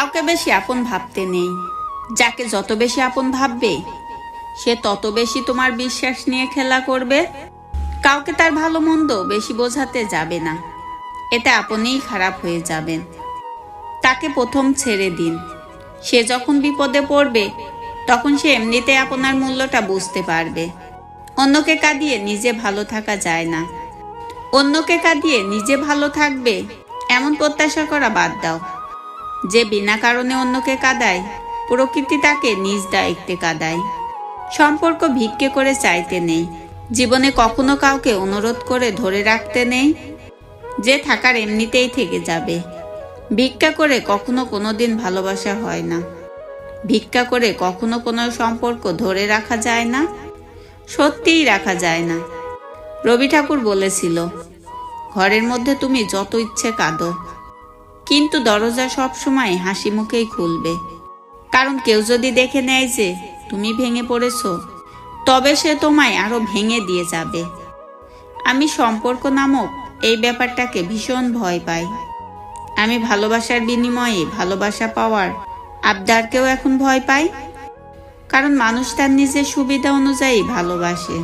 কাউকে বেশি আপন ভাবতে নেই। যাকে যত বেশি আপন ভাববে, সে তত বেশি তোমার বিশ্বাস নিয়ে খেলা করবে। কাউকে তার ভালো মন্দ বেশি বোঝাতে যাবে না। এতে আপনিই খারাপ হয়ে যাবেন। তাকে প্রথম ছেড়ে দিন। সে যখন বিপদে পড়বে, তখন সে এমনিতে আপনার মূল্যটা বুঝতে পারবে। অন্যকে কাঁদিয়ে নিজে ভালো থাকা যায় না। অন্যকে কাঁদিয়ে নিজে ভালো থাকবে, এমন প্রত্যাশা করা বাদ দাও। যে বিনা কারণে অন্যকে কাঁদায়, প্রকৃতি তাকে নিজ দায়িত্বে কাঁদায়। সম্পর্ক ভিক্ষে করে চাইতে নেই, জীবনে কখনো কাউকে অনুরোধ করে ধরে রাখতে নেই, যে থাকার এমনিতেই থেকে যাবে। ভিক্ষা করে কখনো কোনোদিন ভালোবাসা হয় না। ভিক্ষা করে কখনো কোনো সম্পর্ক ধরে রাখা যায় না, সত্যিই রাখা যায় না। রবি ঠাকুর বলেছিল, ঘরের মধ্যে তুমি যত ইচ্ছে কাঁদো কিন্তু দরজা সবসময় হাসি মুখেই খুলবে। কারণ কেউ যদি দেখে নেয় যে তুমি ভেঙে পড়েছো, তবে সে তোমায় আরও ভেঙে দিয়ে যাবে। আমি সম্পর্ক নামক এই ব্যাপারটাকে ভীষণ ভয় পাই। আমি ভালোবাসার বিনিময়ে ভালোবাসা পাওয়ার আবদারকেও এখন ভয় পাই। কারণ মানুষ তার নিজের সুবিধা অনুযায়ী ভালোবাসে।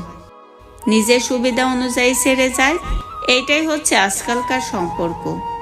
নিজের সুবিধা অনুযায়ী ছেড়ে যায়। এইটাই হচ্ছে আজকালকার সম্পর্ক।